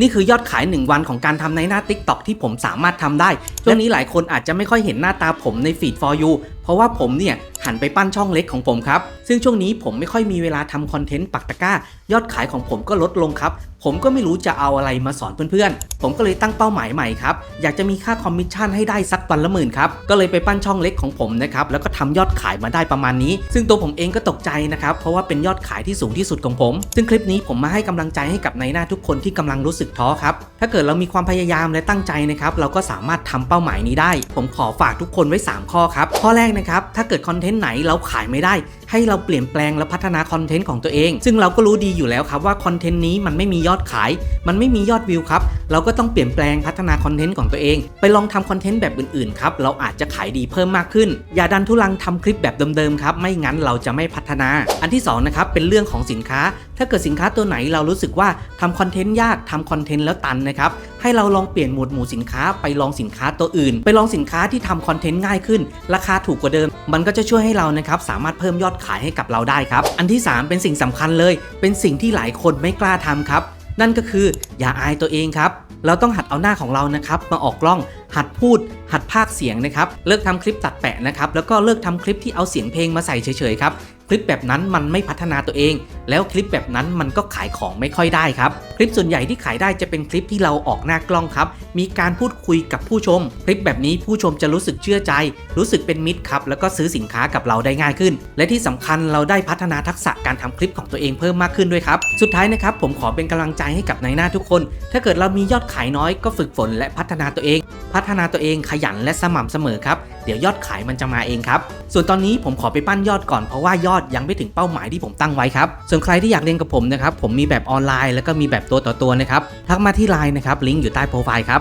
นี่คือยอดขาย 1 วันของการทำในหน้า TikTok ที่ผมสามารถทำได้ช่วงนี้หลายคนอาจจะไม่ค่อยเห็นหน้าตาผมในฟีด for you เพราะว่าผมเนี่ยหันไปปั้นช่องเล็กของผมครับ ซึ่งช่วงนี้ผมไม่ค่อยมีเวลาทำคอนเทนต์ปักตะกร้ายอดขายของผมก็ลดลงครับ ผมก็ไม่รู้จะเอาอะไรมาสอนเพื่อนๆ ผมก็เลยตั้งเป้าหมายใหม่ครับ อยากจะมีค่าคอมมิชชั่นให้ได้สักวันละหมื่นครับ ก็เลยไปปั้นช่องเล็กของผมนะครับ แล้วก็ทำยอดขายมาได้ประมาณนี้ ซึ่งตัวผมเองก็ตกใจนะครับ เพราะว่าเป็นยอดขายที่สูงที่สุดของผม ซึ่งคลิปนี้ผมมาให้กำลังใจให้กับในหน้าทุกคนที่กำลังรู้สึกท้อครับ ถ้าเกิดเรามีความพยายามและตั้งใจนะครับ เราก็สามารถทำเป้าหมายนี้ได้ ผมขอฝากทุกคนไว้ 3 ข้อครับ ข้อแรกนะครับถ้าเกิดคอนเทนต์ไหนเราขายไม่ได้ ให้เราเปลี่ยนแปลงและพัฒนาคอนเทนต์ของตัวเอง ซึ่งเราก็รู้ดีอยู่แล้วครับว่าคอนเทนต์นี้มันไม่มียอดขาย มันไม่มียอดวิวครับ เราก็ต้องเปลี่ยนแปลงพัฒนาคอนเทนต์ของตัวเอง ไปลองทำคอนเทนต์แบบอื่นๆครับ เราอาจจะขายดีเพิ่มมากขึ้น อย่าดันทุลังทำคลิปแบบเดิมๆครับ ไม่งั้นเราจะไม่พัฒนา อันที่สองนะครับ เป็นเรื่องของสินค้า ถ้าเกิดสินค้าตัวไหนเรารู้สึกว่าทำคอนเทนต์ยากทำคอนเทนต์แล้วตันนะครับ ให้เราลองเปลี่ยนหมวดหมู่สินค้าไปลองสินค้าตัวอื่น ไปลองสินค้าที่ทำคอนเทนต์ง่ายขึ้น ราคาถูกกว่าเดิม มันก็จะช่วยให้เรานะครับสามารถเพิ่มยอดขายให้กับเราได้ครับ อันที่ 3 เป็นสิ่งสำคัญเลย เป็นสิ่งที่หลายคนไม่กล้าทำครับ นั่นก็คืออย่าอายตัวเองครับเราต้องหัดเอาหน้าของเรานะครับมาออกกล้อง หัดพูด หัดพากเสียงนะครับ เลิกทำคลิปตัดแปะนะครับ แล้วก็เลิกทำคลิปที่เอาเสียงเพลงมาใส่เฉยๆครับ คลิปแบบนั้นมันไม่พัฒนาตัวเอง แล้วคลิปแบบนั้นมันก็ขายของไม่ค่อยได้ครับ คลิปส่วนใหญ่ที่ขายได้จะเป็นคลิปที่เราออกหน้ากล้องครับ มีการพูดคุยกับผู้ชม คลิปแบบนี้ผู้ชมจะรู้สึกเชื่อใจ รู้สึกเป็นมิตรครับ แล้วก็ซื้อสินค้ากับเราได้ง่ายขึ้น และที่สำคัญเราได้พัฒนาทักษะการทำคลิปของตัวเองเพิ่มมากขึ้นด้วยครับ สุดท้ายนะครับผมขอเป็นกำลังใจให้กับนายหน้าทุกคน ถ้าเกิดเรามียอดขายน้อยก็ฝึกฝนและพัฒนาตัวเอง พัฒนาตัวเองขยันและสม่ำเสมอครับ เดี๋ยวยอดขายมันจะมาเองครับ ส่วนตอนนี้ผมขอไปปั้นยอดก่อนเพราะว่ายอดยังไม่ถึงเป้าหมายที่ผมตั้งไว้ครับส่วนใครที่อยากเรียนกับผมนะครับผมมีแบบออนไลน์แล้วก็มีแบบตัวต่อตัวนะครับทักมาที่ไลน์นะครับลิงก์อยู่ใต้โปรไฟล์ครับ